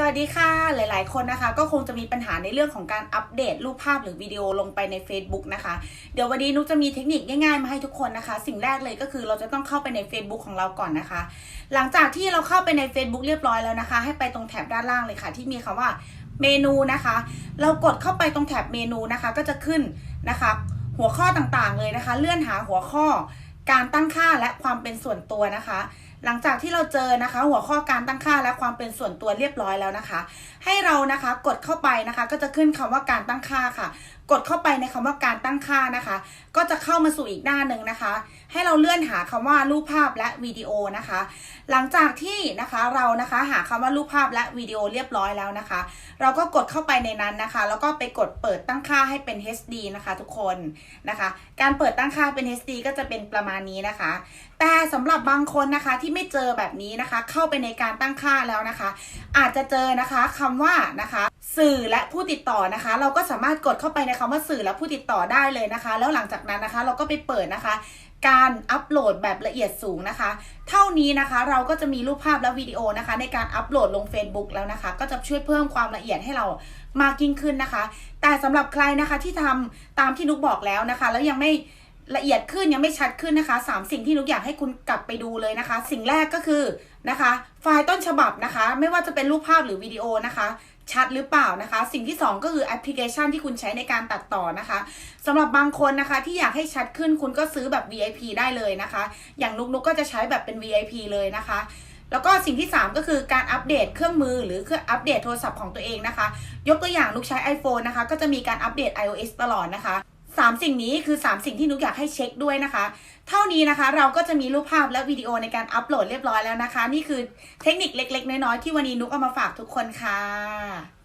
สวัสดีค่ะหลาย ๆ คนนะคะก็คงจะมีปัญหาในเรื่องของการอัปเดตรูปภาพหรือวิดีโอลงไปใน Facebook นะคะ เดี๋ยววันนี้นุกจะมีเทคนิคง่าย ๆ มาให้ทุกคนนะคะ สิ่งแรกเลยก็คือเราจะต้องเข้าไปใน Facebook ของเราก่อนนะคะ หลังจากที่เราเข้าไปใน Facebook เรียบร้อยแล้วนะคะ ให้ไปตรงแถบด้านล่างเลยค่ะ ที่มีคำว่าเมนูนะคะ เรากดเข้าไปตรงแถบเมนูนะคะ ก็จะขึ้นนะคะ หัวข้อต่างๆเลยนะคะ เลื่อนหาหัวข้อ การตั้งค่าและความเป็นส่วนตัวนะคะ หลังจากที่เราเจอนะคะ หัวข้อการตั้งค่าและความเป็นส่วนตัวเรียบร้อยแล้วนะคะ ให้เรานะคะกดเข้าไปนะคะ ก็จะขึ้นคำว่าการตั้งค่าค่ะ กดเข้าไปในคำว่าการตั้งค่านะคะ ก็จะเข้ามาสู่อีกหน้าหนึ่งนะคะ ให้เราเลื่อนหาคำว่ารูปภาพและวิดีโอนะคะ หลังจากที่นะคะเรานะคะหาคำว่ารูปภาพและวิดีโอเรียบร้อยแล้วนะคะ เราก็กดเข้าไปในนั้นนะคะ แล้วก็ไปกดเปิดตั้งค่าให้เป็น HD นะคะ ทุกคนนะคะ การเปิดตั้งค่าเป็น HD ก็จะเป็นประมาณนี้นะคะแต่สำหรับบางคนนะคะที่ไม่เจอแบบนี้นะคะ เข้าไปในการตั้งค่าแล้วนะคะ อาจจะเจอนะคะคำว่านะคะ สื่อและผู้ติดต่อนะคะ เราก็สามารถกดเข้าไปในคำว่าสื่อและผู้ติดต่อได้เลยนะคะ แล้วหลังจากนั้นนะคะ เราก็ไปเปิดนะคะ การอัปโหลดแบบละเอียดสูงนะคะ เท่านี้นะคะเราก็จะมีรูปภาพและวิดีโอนะคะ ในการอัปโหลดลง Facebook แล้วนะคะ ก็จะช่วยเพิ่มความละเอียดให้เรามากยิ่งขึ้นนะคะ แต่สำหรับใครนะคะที่ทำตามที่นุกบอกแล้วนะคะ แล้วยังไม่ ละเอียดขึ้นยังไม่ชัดขึ้นนะคะสามสิ่งที่นุกอยากให้คุณกลับไปดูเลยนะคะ สิ่งแรกก็คือนะคะ ไฟล์ต้นฉบับนะคะ ไม่ว่าจะเป็นรูปภาพหรือวิดีโอนะคะ ชัดหรือเปล่านะคะ สิ่งที่ 2 ก็คือแอปพลิเคชันที่คุณใช้ในการตัดต่อนะคะสำหรับบางคนนะคะที่อยากให้ชัดขึ้นคุณก็ซื้อแบบ VIP ได้เลยนะคะ อย่างนุกนุกก็จะใช้แบบเป็น VIP เลยนะคะแล้วก็สิ่งที่ 3 ก็คือการอัปเดตเครื่องมือหรือเครื่องอัปเดตโทรศัพท์ของตัวเองนะคะ ยกตัวอย่างนุกใช้ iPhone นะคะ ก็จะมีการอัปเดต iOS ตลอดนะคะ 3 สิ่งนี้คือ 3 สิ่งที่นุกอยากให้เช็คด้วยนะคะ เท่านี้นะคะเราก็จะมีรูปภาพและวิดีโอในการอัปโหลดเรียบร้อยแล้วนะคะ นี่คือเทคนิคเล็ก ๆ น้อยๆที่วันนี้นุกเอามาฝากทุกคนค่ะ